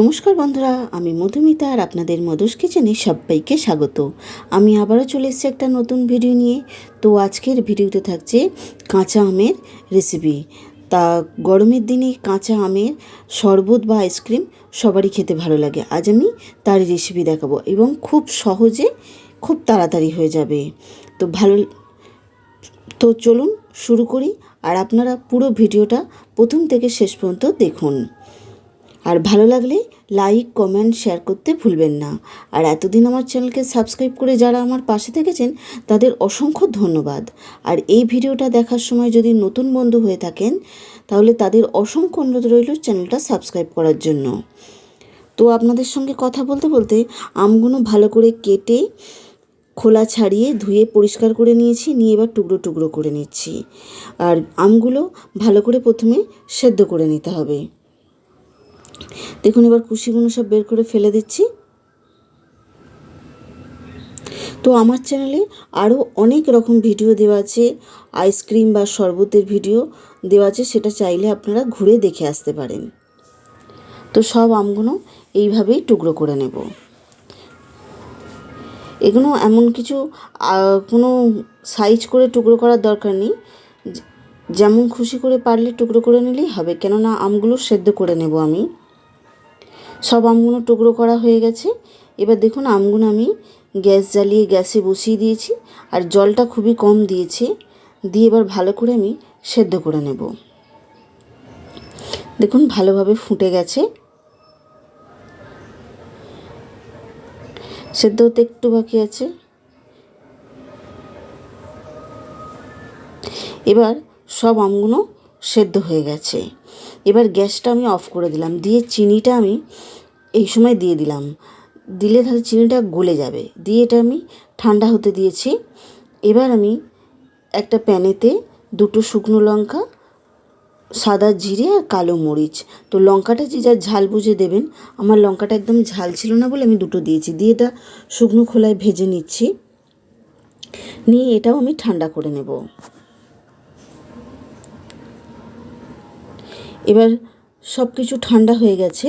নমস্কার বন্ধুরা, আমি মধুমিতা আর আপনাদের মধুস কিচেনে সবাইকে স্বাগত। আমি আবারও চলে এসেছি একটা নতুন ভিডিও নিয়ে। তো আজকের ভিডিওতে থাকছে কাঁচা আমের রেসিপি তা গরমের দিনে কাঁচা আমের শরবত বা আইসক্রিম সবারই খেতে ভালো লাগে। আজ আমি তার রেসিপি দেখাবো এবং খুব সহজে খুব তাড়াতাড়ি হয়ে যাবে। তো ভালো তো চলুন শুরু করি। আর আপনারা পুরো ভিডিওটা প্রথম থেকে শেষ পর্যন্ত দেখুন। আর ভালো লাগলে লাইক কমেন্ট শেয়ার করতে ভুলবেন না। আর এতদিন আমার চ্যানেলকে সাবস্ক্রাইব করে যারা আমার পাশে থেকেছেন, তাদের অসংখ্য ধন্যবাদ। আর এই ভিডিওটা দেখার সময় যদি নতুন বন্ধু হয়ে থাকেন, তাহলে তাদের অসংখ্য অনুরোধ রইল চ্যানেলটা সাবস্ক্রাইব করার জন্য। তো আপনাদের সঙ্গে কথা বলতে বলতে আমগুলো ভালো করে কেটে, খোলা ছাড়িয়ে ধুয়ে পরিষ্কার করে নিয়েছি, নিয়ে এবার টুকরো টুকরো করে নিচ্ছি। আর আমগুলো ভালো করে প্রথমে সেদ্ধ করে নিতে হবে। দেখুন, এবার কুশিগুলো সব বের করে ফেলে দিচ্ছি। তো আমার চ্যানেলে আরও অনেক রকম ভিডিও দেওয়া আছে, আইসক্রিম বা শরবতের ভিডিও দেওয়া আছে, সেটা চাইলে আপনারা ঘুরে দেখে আসতে পারেন। তো সব আমগুলো এইভাবেই টুকরো করে নেব। এগুলো এমন কিছু কোনো সাইজ করে টুকরো করার দরকার নেই। যেমন খুশি করে পারলে টুকরো করে নিলেই হবে, কেননা আমগুলো সেদ্ধ করে নেব আমি। সব আমগুলো টুকরো করা হয়ে গেছে। এবার দেখুন আমগুলো আমি গ্যাস জ্বালিয়ে গ্যাসে বসিয়ে দিয়েছি আর জলটা খুবই কম দিয়েছি। দিয়ে এবার ভালো করে আমি সেদ্ধ করে নেব। দেখুন ভালোভাবে ফুটে গেছে। সেদ্ধ হতে একটু বাকি আছে। এবার সব আমগুলো সেদ্ধ হয়ে গেছে। এবার গ্যাসটা আমি অফ করে দিলাম। দিয়ে চিনিটা আমি এই সময় দিয়ে দিলাম। দিলে তাহলে চিনিটা গলে যাবে। দিয়ে এটা আমি ঠান্ডা হতে দিয়েছি। এবার আমি একটা প্যানেতে দুটো শুকনো লঙ্কা, সাদা জিরে আর কালো মরিচ। তো লঙ্কাটা যে যা ঝাল বুঝে দেবেন, আমার লঙ্কাটা একদম ঝাল ছিল না বলে আমি দুটো দিয়েছি। দিয়ে এটা শুকনো খোলায় ভেজে নিচ্ছি। নিয়ে এটাও আমি ঠান্ডা করে নেব। এবার সব কিছু ঠান্ডা হয়ে গেছে।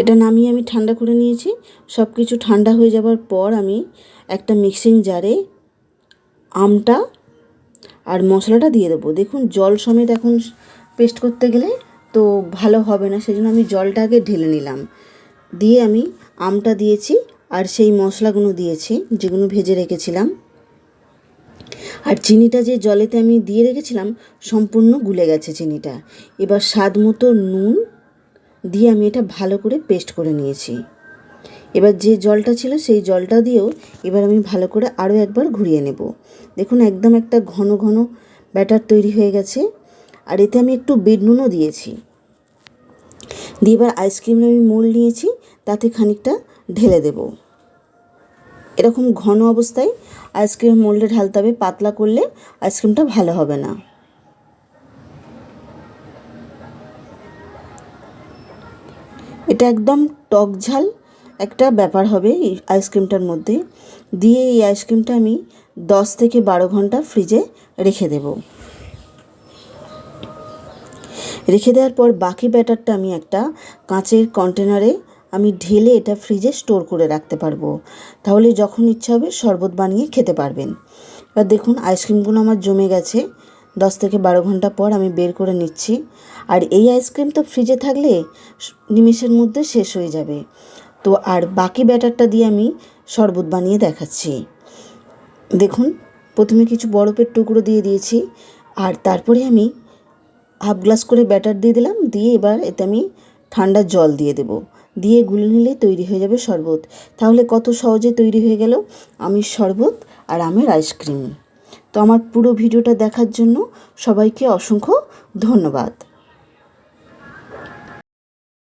এটা নামিয়ে আমি ঠান্ডা করে নিয়েছি। সব কিছু ঠান্ডা হয়ে যাবার পর আমি একটা মিক্সিং জারে আমটা আর মশলাটা দিয়ে দেবো। দেখুন, জল সমেত এখন পেস্ট করতে গেলে তো ভালো হবে না, সেজন্য আমি জলটা আগে ঢেলে নিলাম। দিয়ে আমি আমটা দিয়েছি আর সেই মশলাগুলো দিয়েছি, যেগুলো ভেজে রেখেছিলাম। আর চিনিটা যে জলেতে আমি দিয়ে রেখেছিলাম, সম্পূর্ণ গুলে গেছে চিনিটা। এবার স্বাদ মতো নুন দিয়ে আমি এটা ভালো করে পেস্ট করে নিয়েছি। এবার যে জলটা ছিল সেই জলটা দিয়েও এবার আমি ভালো করে আরও একবার ঘুরিয়ে নেব। দেখুন, একদম একটা ঘন ঘন ব্যাটার তৈরি হয়ে গেছে। আর এতে আমি একটু বিট নুনও দিয়েছি। দিয়ে এবার আইসক্রিম আমি মোল নিয়েছি, তাতে খানিকটা ঢেলে দেব। এরকম ঘন অবস্থায় আইসক্রিম মোল্ডে ঢালতে হবে, পাতলা করলে আইসক্রিমটা ভালো হবে না। এটা একদম টক ঝাল একটা ব্যাপার হবে এই আইসক্রিমটার মধ্যে। দিয়ে এই আইসক্রিমটা আমি দশ থেকে বারো ঘণ্টা ফ্রিজে রেখে দেব। রেখে দেওয়ার পর বাকি ব্যাটারটা আমি একটা কাঁচের কন্টেনারে আমি ঢেলে এটা ফ্রিজে স্টোর করে রাখতে পারব। তাহলে যখন ইচ্ছা হবে শরবত বানিয়ে খেতে পারবেন। এবার দেখুন আইসক্রিমগুলো আমার জমে গেছে। দশ থেকে বারো ঘণ্টা পর আমি বের করে নিচ্ছি। আর এই আইসক্রিম তো ফ্রিজে থাকলে নিমেষের মধ্যে শেষ হয়ে যাবে। তো আর বাকি ব্যাটারটা দিয়ে আমি শরবত বানিয়ে দেখাচ্ছি। দেখুন, প্রথমে কিছু বরফের টুকরো দিয়ে দিয়েছি। আর তারপরে আমি হাফ গ্লাস করে ব্যাটার দিয়ে দিলাম। দিয়ে এবার এতে আমি ঠান্ডা জল দিয়ে দেবো। দিয়ে গুলে নিলে তৈরি হয়ে যাবে শরবত। তাহলে কত সহজে তৈরি হয়ে গেল? আমি শরবত আর আমের আইসক্রিম তো আমার পুরো ভিডিওটা দেখার জন্য সবাইকে অসংখ্য ধন্যবাদ।